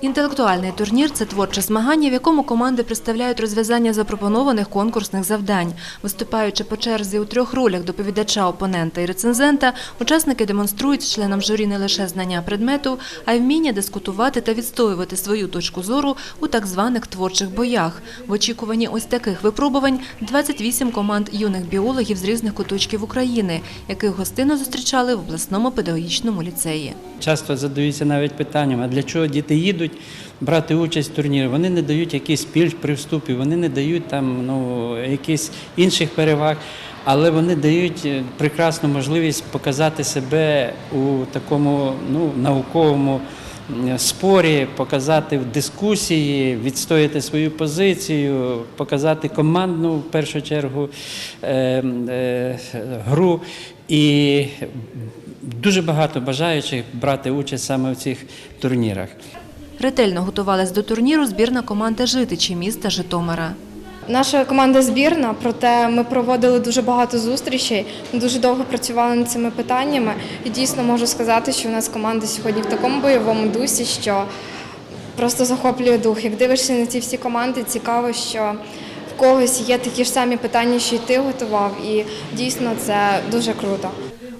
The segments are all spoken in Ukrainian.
Інтелектуальний турнір це творче змагання, в якому команди представляють розв'язання запропонованих конкурсних завдань. Виступаючи по черзі у трьох ролях доповідача, опонента і рецензента, учасники демонструють членам журі не лише знання предмету, а й вміння дискутувати та відстоювати свою точку зору у так званих творчих боях. В очікуванні ось таких випробувань 28 команд юних біологів з різних куточків України, яких гостинно зустрічали в обласному педагогічному ліцеї. Часто задаються навіть питанням, а для чого діти їдуть брати участь в турнірі? Вони не дають якісь пільг при вступі, вони не дають там ну, якихось інших переваг, але вони дають е, прекрасну можливість показати себе у такому ну, науковому спорі, показати в дискусії, відстояти свою позицію, показати командну в першу чергу е, е, гру. І дуже багато бажаючих брати участь саме в цих турнірах. Ретельно готувалась до турніру збірна команда Житичі міста Житомира. Наша команда збірна, проте ми проводили дуже багато зустрічей, дуже довго працювали над цими питаннями. І дійсно можу сказати, що у нас команда сьогодні в такому бойовому дусі, що просто захоплює дух. Як дивишся на ці всі команди, цікаво, що в когось є такі ж самі питання, що й ти готував, і дійсно це дуже круто.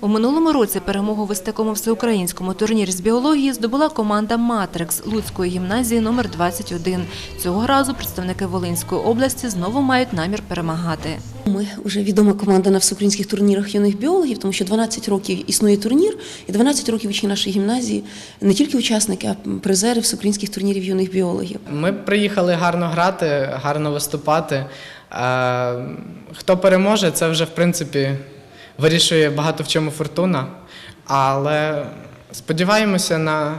У минулому році перемогу в ось такому всеукраїнському турнірі з біології здобула команда Матрикс Луцької гімназії номер 21 Цього разу представники Волинської області знову мають намір перемагати. Ми вже відома команда на всеукраїнських турнірах юних біологів, тому що 12 років існує турнір, і 12 років учні нашої гімназії не тільки учасники, а призери всеукраїнських турнірів юних біологів. Ми приїхали гарно грати, гарно виступати. Хто переможе, це вже в принципі вирішує багато в чому фортуна. Але сподіваємося на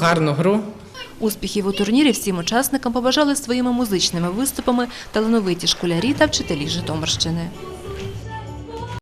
гарну гру. Успіхів у турнірі всім учасникам побажали своїми музичними виступами талановиті школярі та вчителі Житомирщини.